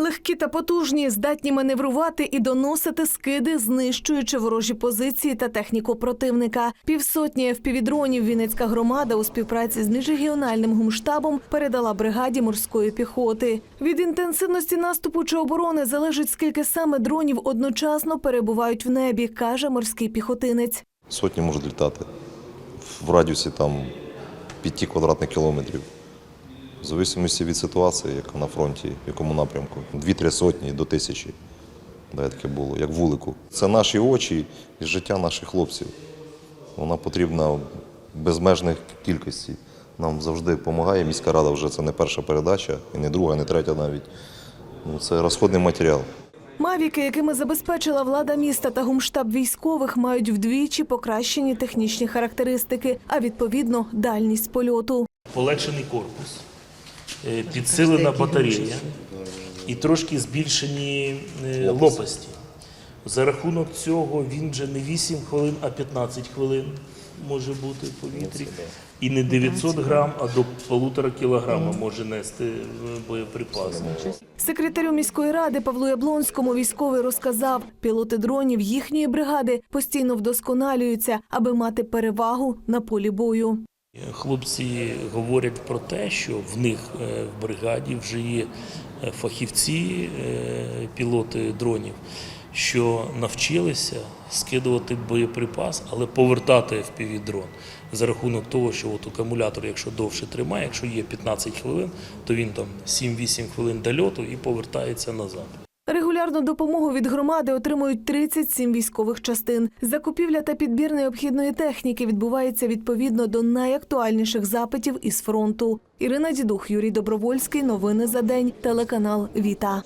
Легкі та потужні, здатні маневрувати і доносити скиди, знищуючи ворожі позиції та техніку противника. Півсотні впівдронів Вінницька громада у співпраці з міжрегіональним гумштабом передала бригаді морської піхоти. Від інтенсивності наступу чи оборони залежить скільки саме дронів одночасно перебувають в небі, каже морський піхотинець. Сотні можуть літати в радіусі там 5 квадратних кілометрів. В залежності від ситуації, яка на фронті, в якому напрямку. Дві-три сотні до тисячі. Да, таке було, як вулику. Це наші очі і життя наших хлопців. Вона потрібна в безмежних кількості. Нам завжди допомагає. Міська рада вже це не перша передача, і не друга, не третя навіть. Ну, це розходний матеріал. Мавіки, якими забезпечила влада міста та гумштаб військових, мають вдвічі покращені технічні характеристики, а відповідно дальність польоту. полегшений корпус, підсилена батарея і трошки збільшені е, лопасті. За рахунок цього він вже не 8 хвилин, а 15 хвилин може бути в повітрі. І не 900 грам, а до полутора кілограма може нести е, боєприпаси. Секретарю міської ради Павлу Яблонському військовий розказав, пілоти дронів їхньої бригади постійно вдосконалюються, аби мати перевагу на полі бою. Хлопці говорять про те, що в них е, в бригаді вже є е, фахівці, е, пілоти дронів, що навчилися скидувати боєприпас, але повертати FPV дрон за рахунок того, що от акумулятор, якщо довше тримає, якщо є 15 хвилин, то він там 7-8 хвилин дольоту і повертається назад. Регулярну допомогу від громади отримують 37 військових частин. Закупівля та підбір необхідної техніки відбувається відповідно до найактуальніших запитів із фронту. Ірина Дідух, Юрій Добровольський. Новини за день. Телеканал Віта.